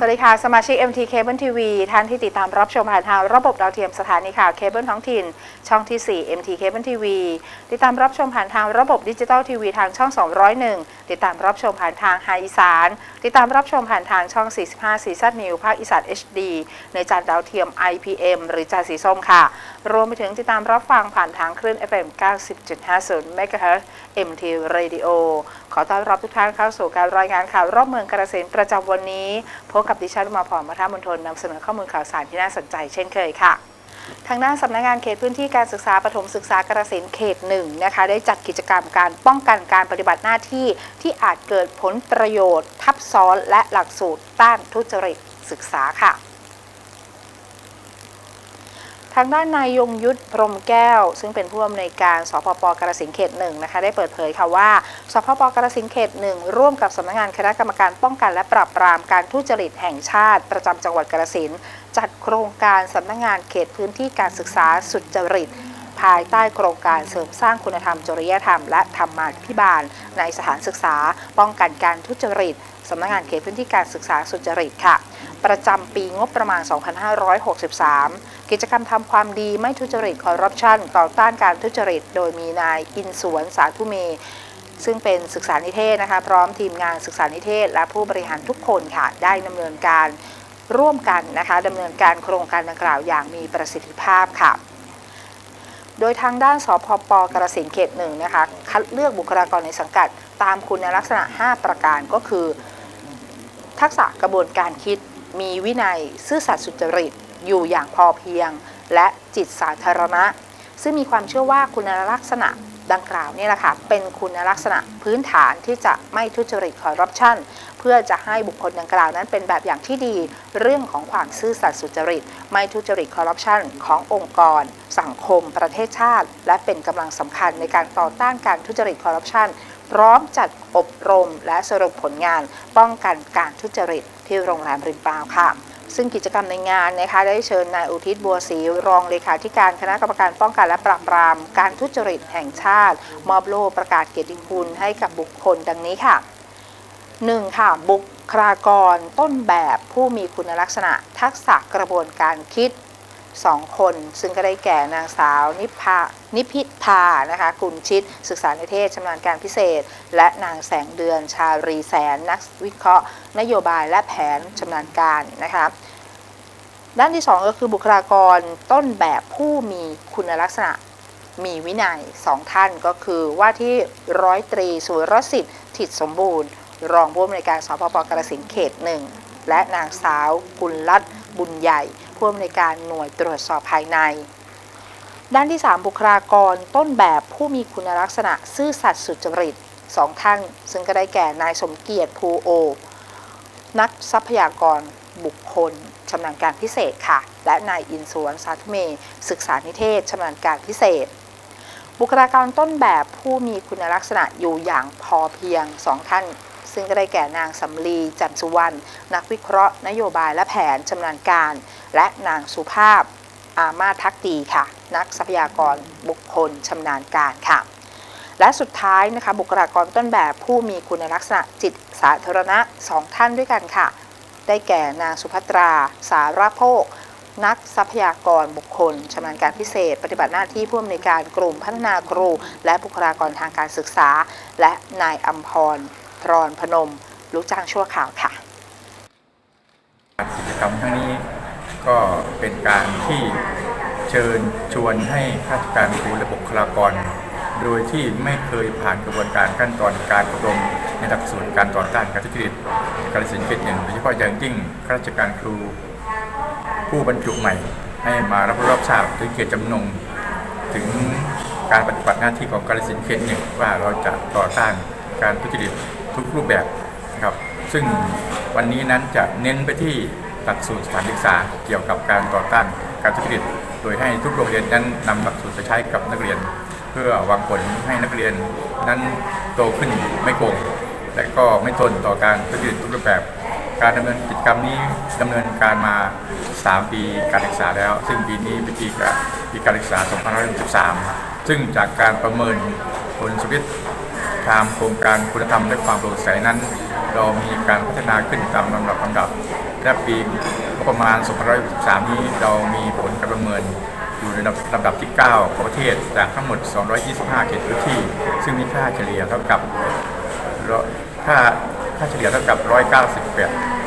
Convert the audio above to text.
สวัสดีค่ะ สมาชิก MT Cable TV ท่านที่ติดตามรับชมผ่านทางระบบดาวเทียมสถานีข่าวเคเบิลท้องถิ่น ช่องที่ 4 MT Cable TV ติดตามรับชมผ่านทางระบบดิจิตอลทีวีทางช่อง 201 ติดตามรับชมผ่านทางไฮอีสาน ติดตามรับชมผ่านทางช่อง 45ซีซันนิวภาคอีสาน HD ในจานดาวเทียม IPM หรือจานสีส้มค่ะ รวมไปถึงติดตามรับฟังผ่านทางคลื่น FM 90.50 MHz MT Radio ขอต้อนรับทุกท่านเข้าสู่การรายงานข่าวรอบเมืองกระสินประจำวันนี้พบกับดิฉันมาพรมาท่ามณฑลนำเสนอข้อมูลข่าวสารที่น่าสนใจเช่นเคยค่ะ ทางด้านสำนักงานเขตพื้นที่การศึกษาปฐมศึกษากระสินเขตหนึ่งนะคะได้จัดกิจกรรมการป้องกันการปฏิบัติหน้าที่ที่อาจเกิดผลประโยชน์ ทับซ้อนและหลักสูตรต้านทุจริตศึกษาค่ะางด้านนายยงยุทธพรมแก้ว ซึ่งเป็นผู้อำนวยการสพปกรสินเขตหนึ่งนะคะได้เปิดเผยค่ะว่าสพปกรสินเขตหนึ่งร่วมกับสำนักงานคณะกรรมการป้องกันและปราบปรามการทุจริตแห่งชาติ ประจำจังหวัดกรสินจัดโครงการสำนักงานเขตพื้นที่การศึกษาสุจริต ภายใต้โครงการเสริมสร้างคุณธรรมจริยธรรม และธรรมาภิบาล ในสถานศึกษา ป้องกันการทุจริตสำนักงานเขตพื้นที่การศึกษาสุจริตค่ะ ประจำปีงบประมาณ 2563 กิจกรรมทำความดีไม่ทุจริตคอร์รัปชันต่อต้านการทุจริต โดยมีนายอินสวนสาธุเม ซึ่งเป็นศึกษานิเทศนะคะ พร้อมทีมงานศึกษานิเทศ และผู้บริหารทุกคนค่ะ ได้ดำเนินการร่วมกันนะคะดำเนินการโครงการดังกล่าวอย่างมีประสิทธิภาพค่ะ โดยทางด้านสพปกระสินเขตหนึ่งนะคะ คัดเลือกบุคลากรในสังกัด ตามคุณลักษณะ 5 ประการก็คือ ทักษะกระบวนการคิด มีวินัย ซื่อสัตย์สุจริต อยู่อย่างพอเพียง และจิตสาธารณะ ซึ่งมีความเชื่อว่าคุณลักษณะดังกล่าวนี่แหละค่ะ เป็นคุณลักษณะพื้นฐานที่จะไม่ทุจริตคอร์รัปชัน เพื่อจะให้บุคคลดังกล่าวนั้นเป็นแบบอย่างที่ดี เรื่องของความซื่อสัตย์สุจริต ไม่ทุจริตคอร์รัปชันขององค์กร สังคม ประเทศชาติ และเป็นกำลังสำคัญในการต่อต้านการทุจริตคอร์รัปชันพร้อมจัดอบรมและสรุปผลงาน ป้องกันการทุจริตที่โรงแรมริมปาวค่ะซึ่งกิจกรรมในงานนะคะได้เชิญนายอุทิศบัวศรีรองเลขาธิการคณะกรรมการป้องกันและปราบปราม การทุจริตแห่งชาติ มอบโล่ประกาศเกียรติคุณให้กับบุคคลดังนี้ค่ะ 1. ค่ะบุคลากรต้นแบบผู้มีคุณลักษณะทักษะกระบวนการคิด 2 คน ซึ่งก็ได้แก่นางสาว นิพานิพิธานะคะกุลชิต ศึกษาในเทศชำนาญการพิเศษ และนางแสงเดือนชารีแสน นักวิเคราะห์ นโยบายและแผนชำนาญการนะคะด้านที่ 2 ก็คือบุคลากรต้นแบบผู้มีคุณลักษณะมีวินัยสองท่านก็คือว่าที่ร้อยตรีสุรสิทธิ์ถิตสมบูรณ์ รองผู้อำนวยการสพปกรสินเขตหนึ่งและนางสาวกุลรัตน์บุญใหญ่ ผู้อำนวยการหน่วยตรวจสอบภายใน ด้านที่ 3 บุคลากรต้นแบบผู้มีคุณลักษณะซื่อสัตย์สุจริตสองท่าน ซึ่งก็ได้แก่นายสมเกียรติภูโอ นักทรัพยากรบุคคลชำนาญการพิเศษค่ะ และนายอินสวนสาธุเม ศึกษานิเทศชำนาญการพิเศษ บุคลากรต้นแบบผู้มีคุณลักษณะอยู่อย่างพอเพียงสองท่าน ซึ่งก็ได้แก่นางสำลีจ่มสุวรรณนักวิเคราะห์ นโยบายและแผนชำนาญการ และนางสุภาพอามาทักดีค่ะ นักทรัพยากรบุคคลชำนาญการค่ะ และสุดท้ายนะคะบุคลากรต้นแบบผู้มีคุณลักษณะจิตสาธารณะสองท่านด้วยกันค่ะ ได้แก่นางสุภัตรา สารโภคนักทรัพยากรบุคคลชำนาญการพิเศษ ปฏิบัติหน้าที่ผู้อำนวยการกลุ่มพัฒนาครู และบุคลากรทางการศึกษา และนายอัมพร พรพนมลูกจ้างชั่วข่าวค่ะกิจกรรมครั้งนี้ก็เป็นการที่เชิญชวนให้ข้าราชการครูและบุคลากร โดยที่ไม่เคยผ่านกระบวนการขั้นตอนการอบรมในหลักสูตรการต่อต้านการทุจริตการสินเขตหนึ่งโดยเฉพาะอย่างยิ่งข้าราชการครู ผู้บรรจุใหม่ ให้มารับรับทราบถึงเกียรติจำนงถึงการปฏิบัติหน้าที่ของการสินเขตหนึ่งว่าเราจะต่อต้านการทุจริต ทุกรูปแบบนะครับซึ่งวันนี้นั้นจะเน้นไปที่หลักสูตรสถานศึกษาเกี่ยวกับการต่อต้านการทุจริตโดยให้ทุกโรงเรียนนั้นนำหลักสูตรไปใช้กับนักเรียน เพื่อวังผลให้นักเรียนนั้นโตขึ้นไม่โกงและก็ไม่ทนต่อการทุจริตทุกรูปแบบ การดำเนินกิจกรรมนี้ดำเนินการมา 3 ปีการศึกษาแล้ว ซึ่งปีนี้เป็นปีการปีการศึกษา 2563ซึ่งจากการประเมินผลสวิต ตามโครงการคุณธรรมและความโปร่งใสนั้น เรามีการพัฒนาขึ้นตามลำดับลำดับ และปีงบประมาณ 2563 นี้เรามีผลการประเมินอยู่ในลำดับที่ 9 ของประเทศจากทั้งหมด 225 เขตพื้นที่ ซึ่งมีค่าเฉลี่ยเท่ากับร้อยค่าค่าเฉลี่ยเท่ากับ 198